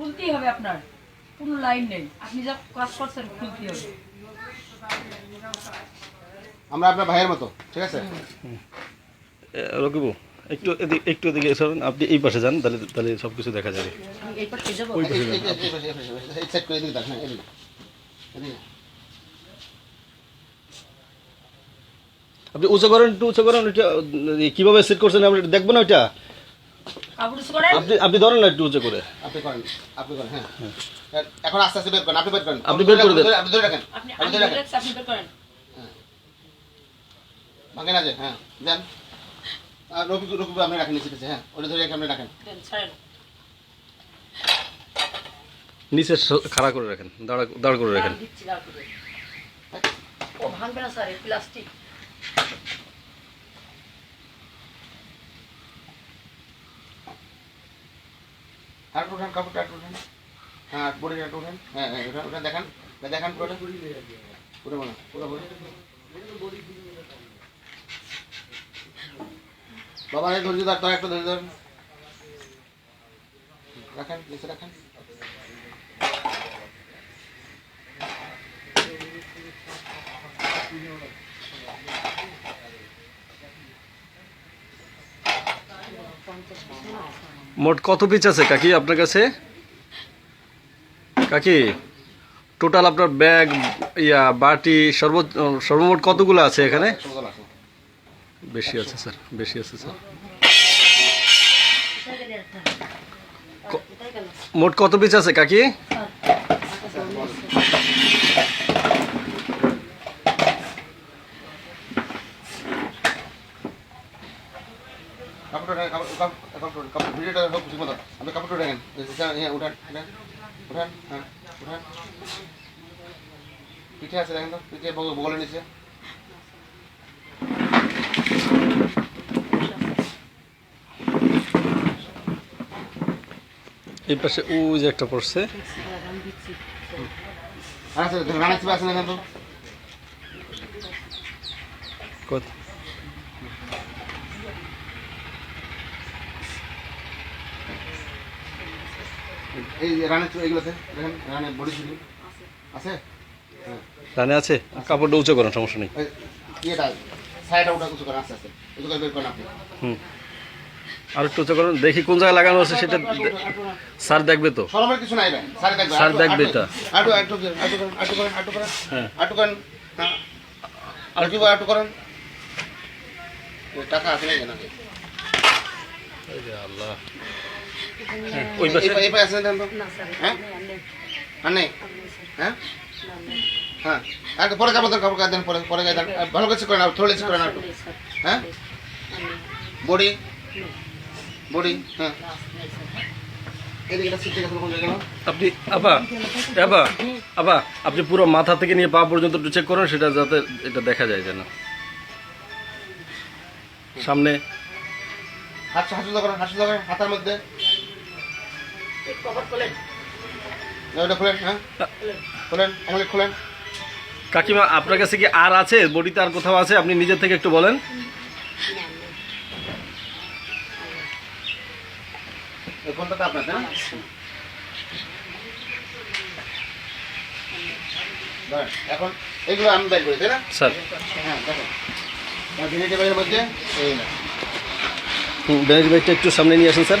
খুলতেই হবে আপনার। কোনো লাইন নেই। আপনি যা কাজ করছেন খুলতেই হবে। আমরা আপনার ভাইয়ের মতো ঠিক আছে? রকিবু একটু এদিকে একটু এদিকে সরেন আপনি এই পাশে যান তাহলে তাহলে সব কিছু দেখা যাবে। এই পাশে ওই পাশে, এই করে এদিকে। আপনি উঁচু করেন একটু উঁচু করেন ওইটা উম, কীভাবে সেট করছেন আমরা দেখব না ওইটা? আপনি আপনি ধরেন না একটু উঁচু করে। আপনি করেন আপনি করেন হ্যাঁ। এখন আস্তে আস্তে বের করেন আপনি বের করেন। আপনি বের করে দেন। আপনি ধরে রাখেন আপনি আপনি ধরে রাখেন আপনি বের করেন। ভাঙে না যে হ্যাঁ দেন। আর রবি রবি আপনি রাখেন নিচে হ্যাঁ। ওটা ধরে রেখে আপনি রাখেন। নিচে খাড়া করে রাখেন দাঁড়া দাঁড় করে রাখেন। ও ভাঙবে না স্যার প্লাস্টিক। আর উঠান কাপড়টা আর উঠান হ্যাঁ আর উঠান হ্যাঁ হ্যাঁ ওটা ওটা দেখান দেখান পুরোটা। পুরো বলো পুরো বলো। বাবা ধৈর্য ধর, তোর একটা ধৈর্য ধর। রাখেন, নিচে রাখেন। মোট কত পিস আছে কাকি আপনার কাছে? কাকি টোটাল আপনার ব্যাগ ইয়া বাটি সর্ব সর্বমোট কতগুলো আছে এখানে? বেশি আছে স্যার বেশি আছে স্যার। মোট কত পিস আছে কাকি? রাখেন, কাপড় কাপড় কাপড় কাপড় ভিডিওটা হোক ঠিক মতো আপনি কাপড়টা রাখেন হ্যাঁ উঠান উঠান হ্যাঁ উঠান পিঠে আছে দেখেন তো পিঠে বগল- নিচে এই পাশে ওই যে একটা পড়ছে। আছে রানা চিপে আছে দেখেন তো কত? এই রানের দেখেন রানের বডি চুলি। আছে? রানে আছে? কাপড়টা উঁচু করেন সমস্যা নেই। ইয়েটা সাইডটা ওটা কিছু করেন আস্তে আস্তে। উঁচু করে বের করেন আপনি। হুম। আর একটু উঁচু করেন দেখি কোন জায়গায় লাগানো আছে সেটা স্যার দেখবে তো। সরমের কিছু নাই ভাই স্যার দেখবে। স্যার দেখবে এটা। আটু আটু আটু করেন আটু করেন আটু করেন। হ্যাঁ। আটু করেন। আর কি আটু করেন। টাকা আছে নাকি আল্লাহ। ওই পাশে এই পাশে আছে তো হ্যাঁ? নেই হ্যাঁ না না হ্যাঁ আর পরে কাপড় দেন কাপড় গায়ে দেন পরে পরে গায়ে দেন ভালো কিছু করেন আর থোড়ে কিছু করেন আর হ্যাঁ বডি বডি হ্যাঁ এদিকে এটা সিট থেকে কোন জায়গায় গেল আপনি আপা আপা আপা আপনি পুরো মাথা থেকে নিয়ে পা পর্যন্ত একটু চেক করেন সেটা যাতে এটা দেখা যায় যেন সামনে হাত সুন্দর হাতের মধ্যে কাকিমা আপনার কাছে কি আর আছে? বডিতে আর কোথাও আছে? আপনি নিজের থেকে একটু বলেন। ফোনটা আপনার না এখন এগুলো আমি বের করি তাই না? স্যার। হ্যাঁ দেখেন। ভেজিটেবলের মধ্যে এই না ব্যানেজ ব্যাগটা একটু সামনে নিয়ে আসেন স্যার।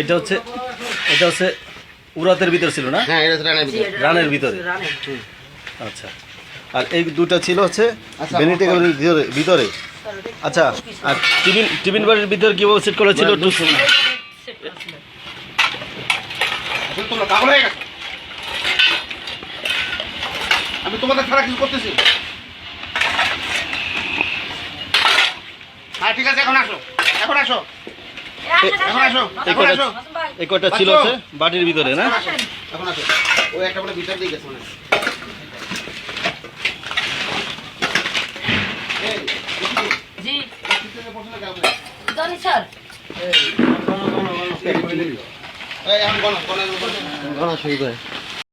এটা হচ্ছে এটা হচ্ছে উরাতের ভিতর ছিল না? হ্যাঁ এটা রানের ভিতরে। রানের ভিতরে? আচ্ছা। আর এই দুটো ছিল হচ্ছে আচ্ছা, বেনিটেকের ভিতরে ভিতরে। আচ্ছা আর টিফিন টিফিন বাড়ির ভিতরে কীভাবে সেট করা ছিল একটু শুনুন আমি তোমাদের ছাড়া কিছু করতেছি। হ্যাঁ ঠিক আছে এখন আসো। এখন আসো। এই কয়টা ছিল হচ্ছে বাটির ভিতরে না এখন আসো ও একটা বলে ভিতর দিয়ে গেছে মনে জি স্যার এই, এখন গণ, গণ। গণা শুরু করে